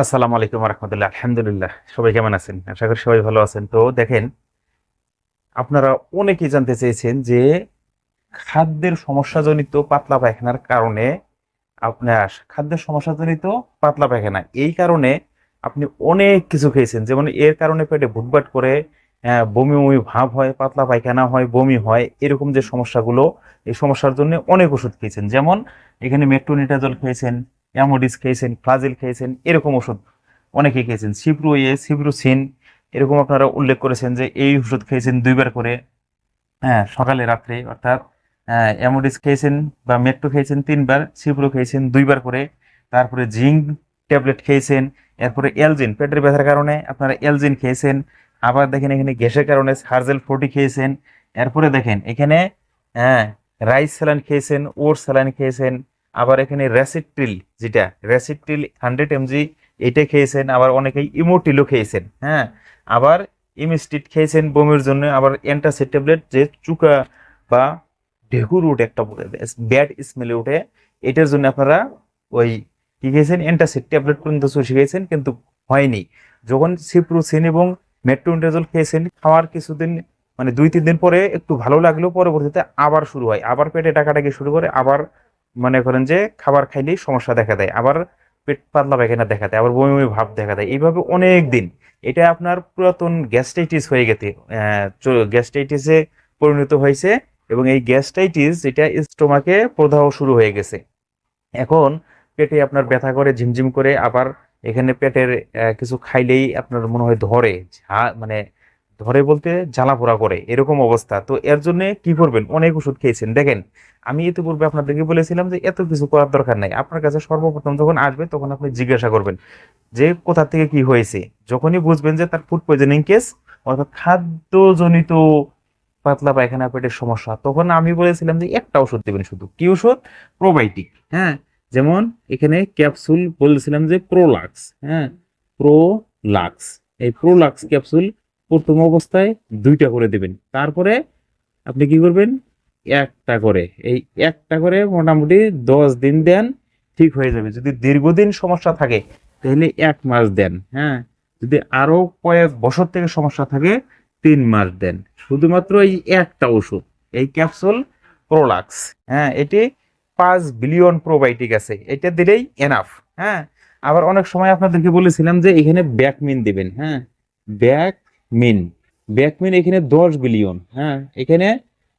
আসসালামু আলাইকুম রহমতুল্লাহ আলহামদুলিল্লাহ, সবাই কেমন আছেন? আশা করি সবাই ভালো আছেন। তো দেখেন, আপনারা অনেকেই জানতে চেয়েছেন যে খাদ্যের সমস্যাজনিত পাতলা পায়খানার কারণে আপনার খাদ্যের সমস্যাজনিত পাতলা পায়খানা। এই কারণে আপনি অনেক কিছু খেয়েছেন। যেমন এর কারণে পেটে ভুটভাট করে বমি বমি ভাব হয়, পাতলা পায়খানা হয়, বমি হয়, এরকম যে সমস্যাগুলো, এই সমস্যার জন্য অনেক ওষুধ খেয়েছেন। যেমন এখানে মেট্রোনিটাজল খেয়েছেন অ্যামোডিস খেয়েছেন ফ্লাজিল খেয়েছেন এরকম ওষুধ। অনেকে খেয়েছেন। সিপ্রো এ সিপ্রোসিন এরকম আপনারা উল্লেখ করেছেন যে এই ওষুধ খেয়েছেন দুইবার করে। হ্যাঁ সকালে, রাত্রে, অর্থাৎ অ্যামোডিস খেয়েছেন বা মেট্রো খেয়েছেন তিনবার সিপ্রো খেয়েছেন দুইবার করে। তারপরে জিঙ্ক ট্যাবলেট খেয়েছেন এরপরে এলজিন পেটের ব্যথার কারণে আপনারা এলজিন খেয়েছেন। আবার দেখেন এখানে গ্যাসের কারণে সার্জেল ফোর্টি খেয়েছেন। এরপরে দেখেন এখানে হ্যাঁ রাইস স্যালাইন খেয়েছেন ওর স্যালাইন খেয়েছেন। আবার এখানে র্যাসিট্রিল যেটা র্যাসিট্রিল হান্ড্রেড এমজি এটা খেয়েছেন, আবার অনেকেই ইমোটিলও খেয়েছেন হ্যাঁ? আবার ইমিস্টিট খেয়েছেন বমির জন্য, আবার অ্যান্টাসিড ট্যাবলেট যে চুকা বা ঢেকুর উঠে একটা ব্যাড স্মেলে উঠে, এটার জন্য আপনারা ওই কি খেয়েছেন, অ্যান্টাসিড ট্যাবলেট পর্যন্ত চুষে খেয়েছেন, কিন্তু হয়নি। যখন সিপ্রোসিন এবং মেট্রোনিডাজল খেয়েছেন, খাওয়ার কিছুদিন মানে দুই, তিন দিন পরে একটু ভালো লাগলেও পরবর্তীতে আবার শুরু হয়, আবার পেটে টাকাটাকি শুরু করে, আবার মনে করেন যে খাবার খাইলেই সমস্যা দেখা দেয়, আবার পেট পাতলা পায়খানা দেখা দেয়, আবার বমি বমি ভাব দেখা দেয়, এইভাবে অনেক দিন। এটা আপনার পুরাতন গ্যাস্ট্রাইটিস হয়ে গেছে গ্যাস্ট্রাইটিসে পরিণত হয়েছে এবং এই গ্যাস্ট্রাইটিস এটা স্টোমাকে প্রদাহ শুরু হয়ে গেছে। এখন পেটে আপনার ব্যথা করে, ঝিমঝিম করে, আবার এখানে পেটের কিছু খাইলেই আপনার মনে হয় ধরে মানে ধরে বলতে জ্বালা পোড়া করে, এরকম অবস্থা। তো এর জন্য কি করবেন? অনেক ওষুধ খেয়েছেন। দেখেন, আমি ইতিপূর্বে আপনাদেরকে বলেছিলাম যে এত কিছু করার দরকার নাই। আপনার কাছে সর্বপ্রথম যখন আসবে, তখন আপনি জিজ্ঞাসা করবেন যে কোথা থেকে কি হয়েছে? যখনই বুঝবেন যে তার ফুড পয়জনিং কেস অর্থাৎ খাদ্যজনিত পাতলা পায়খানা, পেটের সমস্যা, তখন আমি বলেছিলাম যে একটা ওষুধ দেবেন শুধু। কি ওষুধ? প্রোবায়োটিক হ্যাঁ? যেমন এখানে ক্যাপসুল বলেছিলাম যে প্রোলাক্স হ্যাঁ? প্রোলাক্স এই প্রোলাক্স ক্যাপসুল প্রথম অবস্থায় দুইটা করে দেবেন। তারপরে আপনি কি করবেন? একটা করে। এই একটা করে মোটামুটি দশ দিন দেন, ঠিক হয়ে যাবে। যদি দীর্ঘদিন সমস্যা থাকে, তাহলে এক মাস দেন হ্যাঁ। যদি আরও কয়েক বছর থেকে সমস্যা থাকে, তিন মাস দেন। শুধুমাত্র এই একটা ওষুধ, এই ক্যাপসুল প্রোলাক্স হ্যাঁ। এটি পাঁচ বিলিয়ন প্রোবায়োটিক আছে। এটা দিলেই এনাফ হ্যাঁ। আবার অনেক সময় আপনাদেরকে বলেছিলাম যে এখানে ব্যাকমিন দিবেন হ্যাঁ। ব্যাকমিন ব্যাকমিন এখানে দশ বিলিয়ন হ্যাঁ? এখানে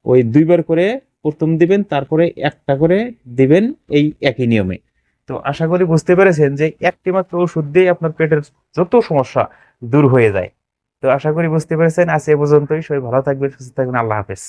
ওই দুইবার করে প্রথম দিবেন, তারপরে একটা করে দিবেন এই একই নিয়মে। তো আশা করি বুঝতে পেরেছেন যে একটি মাত্র ওষুধ দিয়ে আপনার পেটের যত সমস্যা দূর হয়ে যায়। তো আশা করি বুঝতে পেরেছেন। আজ এ পর্যন্তই। সবাই ভালো থাকবেন, সুস্থ থাকবেন। আল্লাহ হাফেজ।